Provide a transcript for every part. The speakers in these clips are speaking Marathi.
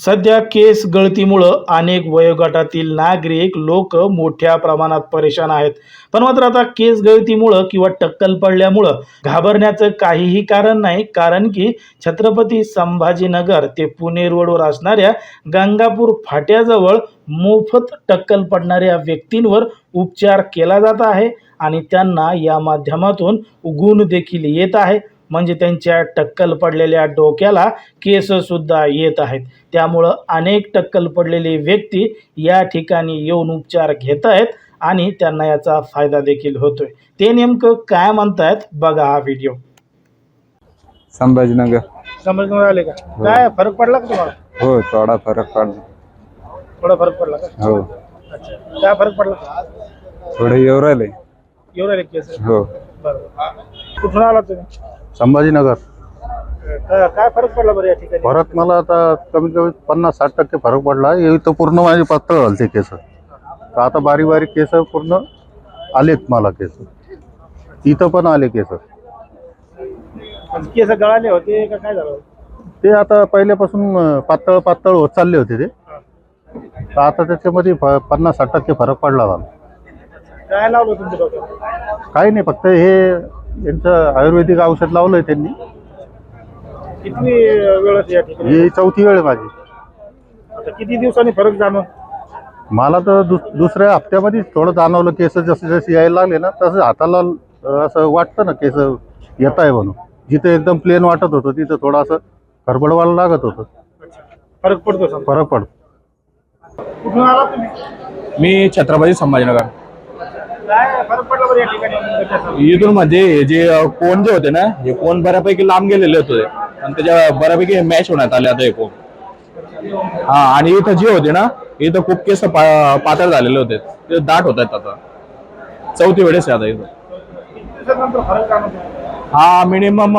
सध्या केस गळतीमुळं अनेक वयोगटातील नागरिक लोक मोठ्या प्रमाणात परेशान आहेत. पण मात्र आता केस गळतीमुळं किंवा टक्कल पडल्यामुळं घाबरण्याचं काहीही कारण नाही कारण की छत्रपती संभाजीनगर ते पुणे रोडवर असणाऱ्या गंगापूर फाट्याजवळ मोफत टक्कल पडणाऱ्या व्यक्तींवर उपचार केला जात आहे आणि त्यांना या माध्यमातून गुण देखील येत आहे. म्हणजे त्यांच्या टक्कल पडलेल्या डोक्याला केस सुद्धा येत आहेत. त्यामुळं अनेक टक्कल पडलेले व्यक्ती या ठिकाणी येऊन उपचार घेत आहेत आणि त्यांना याचा फायदा देखील होतोय. ते नेमकं काय म्हणतायत बघा हा व्हिडिओ. संभाजीनगर. समजून आले का? काय फरक पडला का तुम्हाला? हो थोडा फरक पडला. थोडा फरक पडला का? हो. अच्छा. काय फरक पडला? थोडं येऊ राहिले येऊन राहिले केस? हो. बरोबर कुठून आला तुम्ही? संभाजीनगर. काय काय फरक पडला बरं या ठिकाणी? फरक मला आता कमीत कमी पन्नास साठ टक्के फरक पडला. इथं पूर्ण माझे पातळ घालते केस. तर आता बारीक बारीक केस पूर्ण आलेत मला केस. इथं पण आले केस. केस गळाले होते का काय झालं? ते आता पहिल्यापासून पातळ पातळ होत चालले होते ते. तर आता त्याच्यामध्ये फ- पन्नास साठ टक्के फरक पडला मला काय लावलं तुमच्या डोक्यात? काही नाही फक्त हे यांचं आयुर्वेदिक औषध लावलंय त्यांनी. किती वेळ असते या ठिकाणी? ही चौथी वेळ आहे माझी. आता किती दिवसांनी फरक जाणव मला तर दुस दुसऱ्या हप्त्यामध्ये थोडं जाणवलं केस जसे जसे यायला लागले ना तसं हाताला अं, असं वाटतं ना केस येत आहे म्हणून. जिथं एकदम प्लेन वाटत होतं तिथं थोडं असं खरबडवायला लागत होतं. फरक पडतो समजा. फरक पडतो. कुठून आला तुम्ही? मी छत्रपती संभाजीनगर काय फरक पडला बरं या ठिकाणी इथून म्हणजे जे कोण जे होते ना हे कोण बऱ्यापैकी लांब गेलेले होते आणि त्याच्या बऱ्यापैकी मॅच होण्यात आले आता हे कोण. हा आणि इथं जे होते ना इथं खूप केस पातळ झालेले होते. ते दाट होत आहेत आता. चौथी वेळेस आता इथं. हा मिनिमम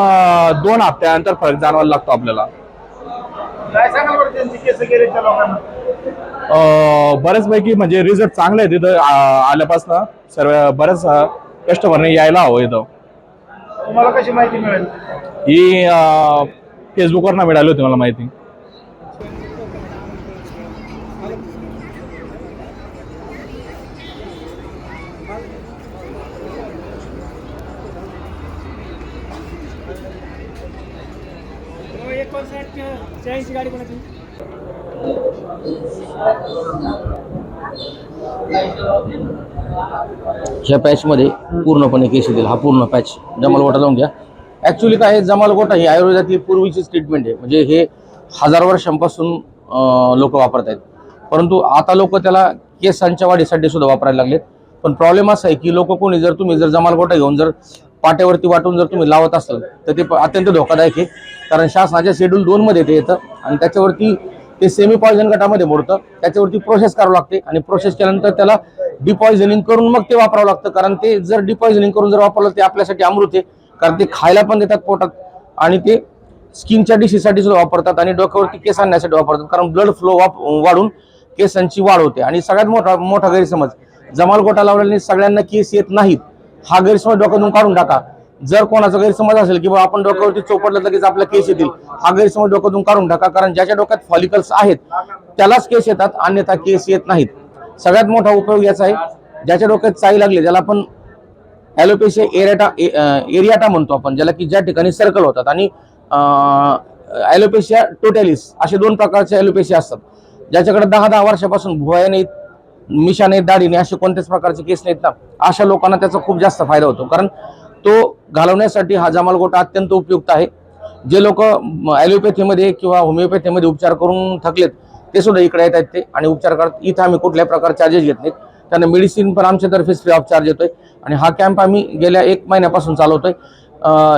दोन हप्त्यानंतर फरक जाणवायला लागतो आपल्याला. बऱ्याचपैकी म्हणजे रिझल्ट चांगले आहेत इथं आल्यापासनं. सर्व बऱ्याच कस्टमरने यायला हवं इथं. तुम्हाला कशी माहिती मिळेल? ही अ, फेसबुकवरनं मिळाली होती मला माहिती. ह्या पॅचमध्ये पूर्णपणे केस येतील. हा पूर्ण पॅच जमालगोटा लावून घ्या. ॲक्च्युली काय आहे, जमालगोटा ही आयुर्वेदातली पूर्वीचीच ट्रीटमेंट आहे. म्हणजे हे हजार वर्षांपासून लोक वापरत आहेत परंतु आता लोक त्याला केसांच्या वाढीसाठी सुद्धा वापरायला लागलेत. पण प्रॉब्लेम असा आहे की लोक कोणी जर तुम्ही जर जमालगोटा घेऊन जर पाट्यावरती वाटून जर तुम्ही लावत असाल तर ते अत्यंत धोकादायक आहे. कारण शासनाच्या शेड्यूल दोनमध्ये ते येतं आणि त्याच्यावरती ते सेमी पॉयझन गटामध्ये मोडतं. त्याच्यावरती प्रोसेस करावं लागते आणि प्रोसेस केल्यानंतर त्याला डिपॉयझनिंग करून मग ते वापरावं लागतं. कारण ते जर डिपॉयझनिंग करून जर वापरलं ते आपल्यासाठी अमृत आहे. कारण ते खायला पण देतात पोटात. आणि ते स्किनच्या डिशीसाठी सुद्धा वापरतात आणि डोक्यावरती केस आणण्यासाठी वापरतात. कारण ब्लड फ्लो वाढून केसांची वाढ होते. आणि सगळ्यात मोठा मोठा गैरसमज जमाल गोटा लावल्याने सगळ्यांना केस येत नाहीत. हा गैरसमज डोक्यातून काढून टाका. जर कोणाचा गैरसमज असेल की बाबा आपण डोक्यावरती चोपडलं लगेच आपल्या केस येतील हा गैरसमज डोक्यातून काढून टाका. कारण ज्याच्या डोक्यात फॉलिकल्स आहेत त्यालाच केस येतात अन्यथा केस येत नाहीत. सगळ्यात मोठा उपयोग याचा आहे ज्याच्या डोक्यात चाई लागली ज्याला आपण ॲलोपेशिया एरियाटा एरियाटा म्हणतो आपण ज्याला की ज्या ठिकाणी सर्कल होतात. आणि ॲलोपेशिया टोटॅलिस असे दोन प्रकारचे ॲलोपेशिया असतात. ज्याच्याकडे दहा दहा वर्षापासून भुवया नाहीत मिशा नाहीत दाढी नाही असे कोणत्याच प्रकारचे केस नाहीत ना अशा लोकांना त्याचा खूप जास्त फायदा होतो. कारण तो घालवण्यासाठी हा जमालगोटा अत्यंत उपयुक्त आहे. जे लोक ॲलोपॅथीमध्ये किंवा होमिओपॅथीमध्ये उपचार करून थकलेत ते सुद्धा इकडे येत आहेत ते. आणि उपचार करत इथं आम्ही कुठल्याही प्रकार चार्जेस घेत नाहीत. त्यांना मेडिसिन पण आमच्यातर्फे फ्री ऑफ चार्ज येतोय. आणि हा कॅम्प आम्ही गेल्या एक महिन्यापासून चालवतोय.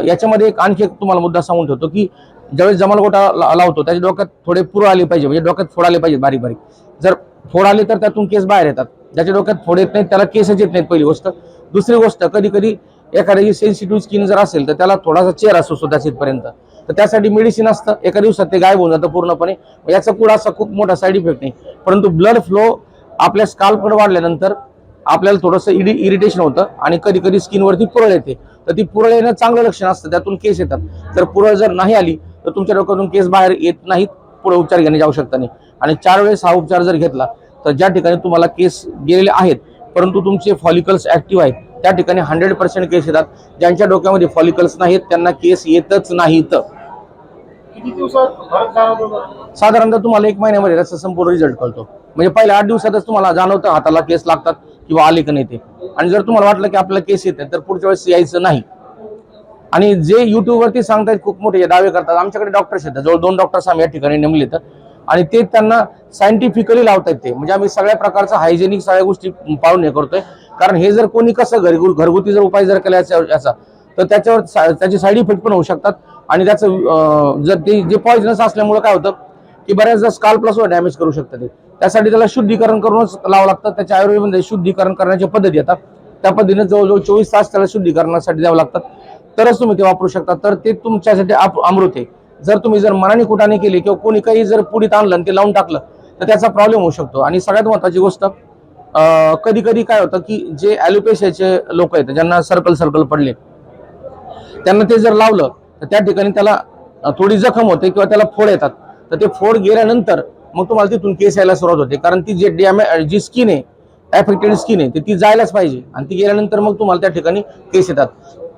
याच्यामध्ये एक आणखी एक तुम्हाला मुद्दा सांगून ठेवतो की ज्यावेळेस जमालगोटा ला- लावतो त्याच्या डोक्यात थोडे पुरं आले पाहिजे. म्हणजे डोक्यात फोड आले पाहिजे बारीक बारीक. जर फोड आले तर त्यातून केस बाहेर येतात. ज्याच्या डोक्यात फोड येत नाहीत त्याला केसच येत नाहीत पहिली गोष्ट. दुसरी गोष्ट कधी कधी एखाद्याची सेन्सिटिव्ह स्किन जर असेल तर त्याला थोडासा चेहरा असतो स्वतः इथपर्यंत तर त्यासाठी मेडिसिन असतं. एका दिवसात ते गायब होऊन जातं पूर्णपणे. याचा कुठं असा खूप मोठा साईड इफेक्ट नाही. परंतु ब्लड फ्लो आपल्या स्काल्पकडे वाढल्यानंतर आपल्याला थोडंसं इरि इरिटेशन होतं आणि कधी कधी स्किनवरती पुरळ येते. तर ती पुरळ येणं चांगलं लक्षण असतं. त्यातून केस येतात. तर पुरळ जर नाही आली तर तुमच्या डोक्यातून केस बाहेर येत नाहीत. पुढे उपचार घेण्याची आवश्यकता नाही. आणि चार वेळेस हा उपचार जर घेतला तर ज्या ठिकाणी तुम्हाला केस गेलेले आहेत परंतु तुमचे फॉलिकल्स ऍक्टिव्ह आहेत त्या ठिकाणी हंड्रेड पर्सेंट केस येतात. ज्यांच्या डोक्यामध्ये फॉलिकल्स नाहीत त्यांना केस येतच नाहीत. साधारणतः तुम्हाला एक महिन्यामध्ये त्याचा संपूर्ण रिझल्ट कळतो. म्हणजे पहिल्या आठ दिवसातच तुम्हाला जाणवतं हाताला केस लागतात किंवा आले का नाही ते. आणि जर तुम्हाला वाटलं की आपल्याला केस येत तर पुढच्या वेळेस यायचं नाही. आणि जे युट्यूबवरती सांगतायत खूप मोठे दावे करतात आमच्याकडे डॉक्टर्स येतात. जवळ दोन डॉक्टर्स आम्ही या ठिकाणी नेमले तर आणि ते त्यांना सायंटिफिकली लावतायत ते. म्हणजे आम्ही सगळ्या प्रकारचा हायजेनिक सगळ्या गोष्टी पाळून हे करतोय. कारण हे जर कोणी कसं घरगु घरगुती जर उपाय जर केला याचा तर त्याच्यावर सा- त्याचे साईड इफेक्ट पण होऊ शकतात. आणि त्याचं जर ते जे पॉइझनस असल्यामुळे काय होतं की बऱ्याचदा स्काल्पला सुद्धा डॅमेज करू शकतं ते. त्यासाठी त्याला शुद्धीकरण करूनच लावावं लागतं. त्याच्या आयुर्वेदमध्ये शुद्धीकरण करण्याच्या पद्धती येतात. त्या पद्धतीने जवळजवळ चोवीस तास त्याला शुद्धीकरणासाठी द्यावं लागतात तरच तुम्ही ते वापरू शकता. तर ते तुमच्यासाठी आप- अमृत आहे. जर तुम्ही जर मनाने कुटाने केली किंवा कोणी काही जर पुढीत आणलं आणि ते लावून टाकलं तर त्याचा प्रॉब्लेम होऊ शकतो. आणि सगळ्यात महत्वाची गोष्ट कधी कधी काय होतं की जे ॲलोपेशियाचे लोक आहेत ज्यांना सर्कल सर्कल पडले त्यांना ते जर लावलं तर त्या ठिकाणी त्याला थोडी जखम होते किंवा त्याला फोड येतात. तर ते फोड गेल्यानंतर मग तुम्हाला तिथून केस यायला सुरुवात होते. कारण ती जे डॅमे जी स्किन आहे ॲफेक्टेड स्किन आहे ती ती जायलाच पाहिजे. आणि ती गेल्यानंतर मग तुम्हाला त्या ठिकाणी केस येतात.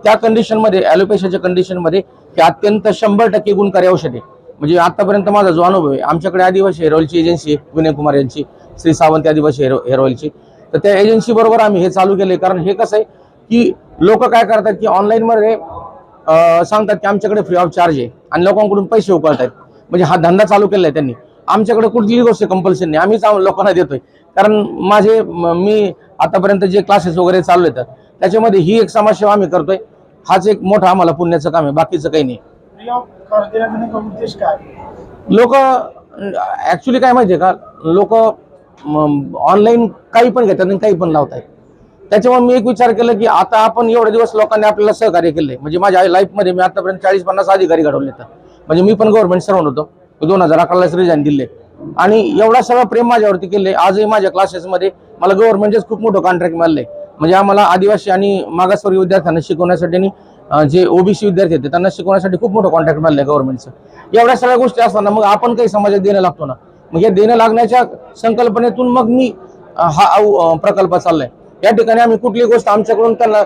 त्या कंडिशनमध्ये ॲलोपेशियाच्या कंडिशनमध्ये हे अत्यंत शंभर टक्के गुणकारी औषध आहे. म्हणजे आतापर्यंत माझा जो अनुभव आहे आमच्याकडे आदिवासी हेअर ऑइलची एजन्सी आहे विनय कुमार यांची श्री सावंत आदिवासी हेअर हेअर ऑइलची तर त्या एजन्सी बरोबर आम्ही हे चालू केले कारण हे कसं आहे की लोक काय करतात की ऑनलाईनमध्ये सांगतात की आमच्याकडे फ्री ऑफ चार्ज आहे आणि लोकांकडून पैसे उकळतात म्हणजे हा धंदा चालू केलाय त्यांनी. आमच्याकडे कुठलीही गोष्ट कंपल्शन नाही. आम्हीच लोकांना देतोय. कारण माझे मी आतापर्यंत जे क्लासेस वगैरे चालू आहेत त्याच्यामध्ये ही एक समाजसेवा आम्ही करतोय. हाच एक मोठा आम्हाला पुण्याचं काम आहे. बाकीचं काही नाही. लोक ऍक्च्युली काय माहितीये का? लोक ऑनलाईन काही पण घेतात आणि काही पण लावतात त्याच्यामुळे मी एक विचार केला की आता आपण एवढे दिवस लोकांनी आपल्याला सहकार्य केले म्हणजे माझ्या लाईफमध्ये मी आतापर्यंत चाळीस पन्नास अधिकारी घडवले तर. म्हणजे मी पण गव्हर्नमेंट सर्वंट होतो. दोन हजार अकरालाच रिझाईन दिले. आणि एवढा सगळं प्रेम माझ्यावरती केले आजही माझ्या क्लासेसमध्ये मला गव्हर्नमेंटचेच खूप मोठं कॉन्ट्रॅक्ट मिळालंय. म्हणजे आम्हाला आदिवासी आणि मागासवर्गीय विद्यार्थ्यांना शिकवण्यासाठी आणि जे ओबीसी विद्यार्थी आहेत त्यांना शिकवण्यासाठी खूप मोठं कॉन्ट्रॅक्ट आहे गव्हर्नमेंटचं एवढ्या सगळ्या गोष्टी असताना मग आपण काही समाजात देणं लागतो ना? मग या देणं लागण्याच्या संकल्पनेतून मग मी हा प्रकल्प चाललाय. या ठिकाणी आम्ही कुठली गोष्ट आमच्याकडून त्यांना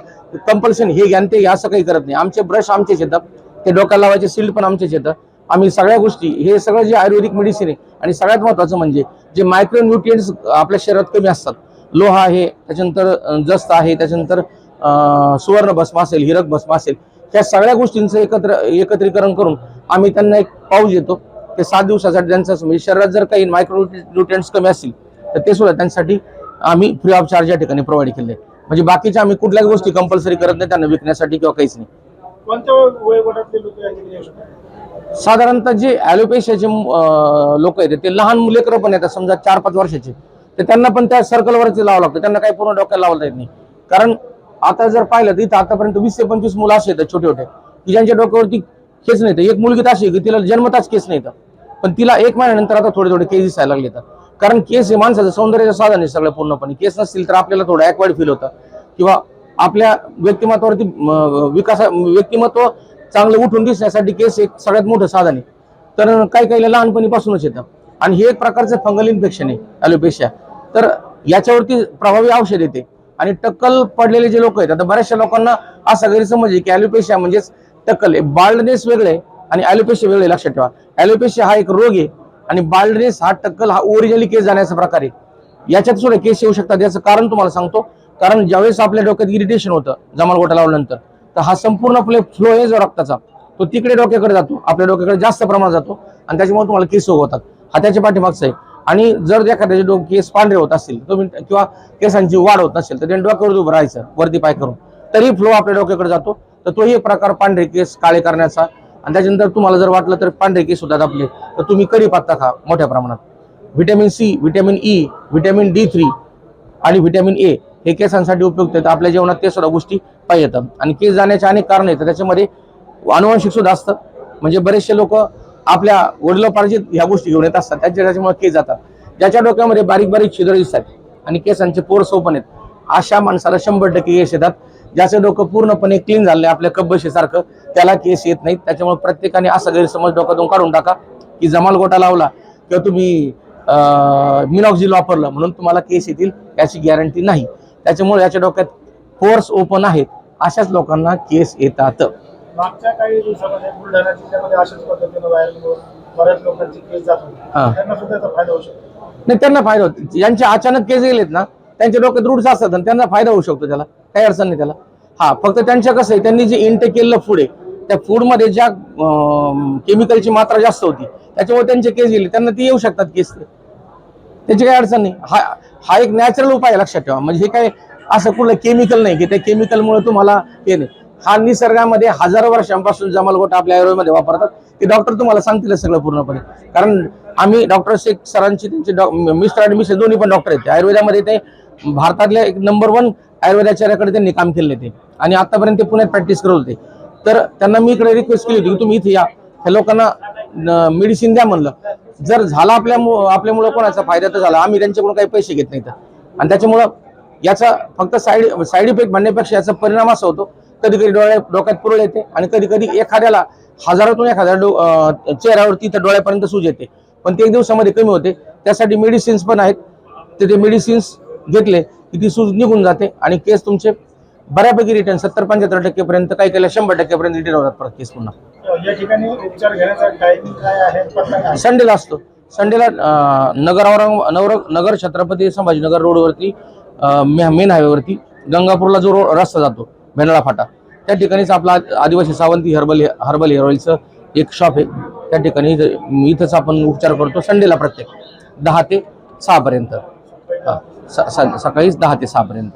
कंपल्शन हे घ्या ते असं काही करत नाही. आमचे ब्रश आमचेच येतात. ते डोक्याला लावायचे सील्ड पण आमचेच येतं. आम्ही सगळ्या गोष्टी हे सगळं जे आयुर्वेदिक मेडिसिन आहे आणि सगळ्यात महत्वाचं म्हणजे जे मायक्रो न्यूट्रिएंट्स आपल्या शरीरात कमी असतात. लोहा आहे त्याच्यानंतर जस्त आहे त्याच्यानंतर सुवर्ण भस्म असेल हिरक भस्म असेल त्या सगळ्या गोष्टींचं एकत्र एकत्रीकरण करून आम्ही त्यांना एक पाऊस देतो. ते सात दिवसासाठी त्यांचं म्हणजे शरीरात जर काही मायक्रो न्यूट्रिएंट्स कमी असतील तर ते सुद्धा त्यांच्यासाठी आम्ही फ्री ऑफ चार्ज या ठिकाणी प्रोव्हाइड केले म्हणजे बाकीच्या आम्ही कुठल्याच गोष्टी कंपल्सरी करत नाही त्यांना विकण्यासाठी किंवा काहीच नाही. साधारणतः जे ॲलोपेशियाचे लोक आहेत ते लहान लेकरं पण येतात समजा चार पाच वर्षाचे. तर त्यांना पण त्या सर्कलवरच लावावं लागतं त्यांना काही पूर्ण डोक्याला लावता येत नाही. कारण आता जर पाहिलं तर इथं आतापर्यंत वीस ते पंचवीस मुलं असे आहेत छोटे छोटे. की ज्यांच्या डोक्यावरती केस नाही एक मुलगी तर अशी की तिला जन्मताच केस नाही पण तिला एक महिन्यानंतर आता थोडे थोडे केस दिसायला लागले तर. कारण केस हे माणसाचं सौंदर्याचं साधन आहे सगळं पूर्णपणे. केस नसतील तर आपल्याला थोडं ॲक्वाइड फील होतं. किंवा आपल्या व्यक्तिमत्वावरती विकास विकासा व्यक्तिमत्व चांगलं उठून दिसण्यासाठी केस एक सगळ्यात मोठं साधन आहे. तर काही काही लहानपणीपासूनच येतं. आणि हे एक प्रकारचं फंगल इन्फेक्शन आहे ॲलोपेशिया तर याच्यावरती प्रभावी औषध येते. आणि टक्कल पडलेले जे लोक आहेत आता बऱ्याचशा लोकांना असा गैरसमज आहे की ॲलोपेशिया म्हणजेच टक्कल आहे. बाल्डनेस वेगळे आणि ॲलोपेशिया वेगळे लक्षात ठेवा. ॲलोपेशिया हा एक रोग आहे आणि बाल्डनेस हा टक्कल हा ओरिजिनली केस जाण्याचा प्रकार आहे. याच्यात सुद्धा केस येऊ शकतात. याचं कारण तुम्हाला सांगतो. कारण ज्यावेळेस आपल्या डोक्यात इरिटेशन होतं जमाल गोटा लावल्यानंतर तर हा संपूर्ण फ्लो आहे जो रक्ताचा तो तिकडे डोक्याकडे जातो. आपल्या डोक्याकडे जास्त प्रमाणात जातो आणि त्याच्यामुळे तुम्हाला केस होतात. हा त्याच्या पाठीमागचा आहे. आणि जर एखाद्याचे डोके केस पांढरे होत असतील तुम्ही किंवा केसांची वाढ होत नसेल तर त्यांनी डोक्यावर उभं राहायचं वरती पाय करून. तरी फ्लो आपल्या डोक्याकडे जातो. तर तोही एक प्रकार पांढरे केस काळे करण्याचा. आणि त्याच्यानंतर तुम्हाला जर वाटलं तर पांढरे केस होतात आपले तर तुम्ही करी पत्ता खा मोठ्या प्रमाणात. Vitamin C vitamin E vitamin D three आणि व्हिटॅमिन ए हे केसांसाठी उपयुक्त आहेत. आपल्या जेवणात ते सुद्धा गोष्टी पाहिजे येतात आणि केस जाण्याचे अनेक कारण आहेत. त्याच्यामध्ये अनुवांशिक सुद्धा असतं. म्हणजे बरेचसे लोक आपल्या वडिलोपार्जित ह्या गोष्टी घेऊन येत असतात. त्याच्या त्याच्यामुळे केस जातात. ज्याच्या डोक्यामध्ये बारीक बारीक छिद्र दिसतात आणि केसांचे पोर ओपन आहेत अशा माणसाला शंभर टक्के केस येतात. ज्याचं डोकं पूर्णपणे क्लीन झालंय आपल्या कब्बशीसारखं त्याला केस येत नाहीत. त्याच्यामुळे प्रत्येकाने असा गैरसमज डोक्यातून काढून टाका की जमाल गोटा लावला किंवा तुम्ही मिनॉक्झिल वापरलं म्हणून तुम्हाला केस येतील याची गॅरंटी नाही. त्याच्यामुळे याच्या डोक्यात फोर्स ओपन आहेत. अशाच लोकांना केस येतात. मागच्या काही दिवसामध्ये बुलढाणा जिल्ह्यामध्ये अशाच पद्धतीनं व्हायरल बऱ्याच लोकांची केस जात होती. हा. त्यांना सुद्धा याचा फायदा होऊ शकतो. नाही त्यांना फायदा होतो. ज्यांचे अचानक केस गेलेत ना त्यांच्या डोक्यात रूट्स असतात आणि त्यांना फायदा होऊ शकतो त्याला. काही अडचण नाही त्याला. हा फक्त त्यांच्या कसं आहे त्यांनी जे इंटेक केलेलं फूड आहे त्या फूडमध्ये ज्या केमिकलची मात्रा जास्त होती त्याच्यामुळे त्यांचे केस गेले. त्यांना ती येऊ शकतात केस. त्याची काही अडचण नाही. हा हा एक नॅचरल उपाय लक्षात ठेवा. म्हणजे हे काय असं कुठलं केमिकल नाही की त्या केमिकलमुळे तुम्हाला हे नाही. हा निसर्गामध्ये हजारो वर्षांपासून जमालगोटा आपल्या आयुर्वेदमध्ये वापरतात. ते डॉक्टर तुम्हाला सांगतील सगळं पूर्णपणे. कारण आम्ही डॉक्टर शेख सरांची त्यांचे डॉ- मिस्टर आणि मिस्टर दोन्ही पण डॉक्टर आहेत. आयुर्वेदामध्ये ते भारतातल्या एक नंबर वन आयुर्वेदाचार्याकडे त्यांनी काम केले ते. आणि आतापर्यंत ते पुण्यात प्रॅक्टिस करत होते. तर त्यांना मी इकडे रिक्वेस्ट केली होती की तुम्ही इथे या. ह्या लोकांना मेडिसिन द्या म्हणलं. जर झाला आपल्या आपल्यामुळं कोणाचा फायदा तर झाला. आम्ही त्यांच्याकडून काही पैसे घेत नाही तर आणि त्याच्यामुळं याचा फक्त साईड साईड इफेक्ट म्हणण्यापेक्षा याचा परिणाम असा होतो कधी कधी डोळ्या डोक्यात पुरळ येते आणि कधी कधी एखाद्याला हजारातून एखाद्या डो चेहऱ्यावरती तर डोळ्यापर्यंत सूज येते. पण ते एक दिवसामध्ये कमी होते. त्यासाठी मेडिसिन्स पण आहेत. तर ते मेडिसिन्स घेतले की ती सूज निघून जाते आणि केस तुमचे बऱ्यापैकी रिटर्न सत्तर पंच्याहत्तर टक्केपर्यंत काही काही शंभर टक्केपर्यंत रिटर्न होतात परत केस पुन्हा? संडेला असतो. संडेला नगर औरंग नगर नगर छत्रपती संभाजीनगर रोडवरती मेन हायवेवरती गंगापूरला जो रो- रस्ता जातो वेनाळा फाटा. त्या ठिकाणीच आपला आदिवासी सावंती हर्बल हर्बल हेअर ऑइलचं एक शॉप आहे. त्या ठिकाणी इथं- इथंच आपण उपचार करतो. संडेला प्रत्येक दहा ते सहापर्यंत. स- सकाळीच दहा ते सहापर्यंत.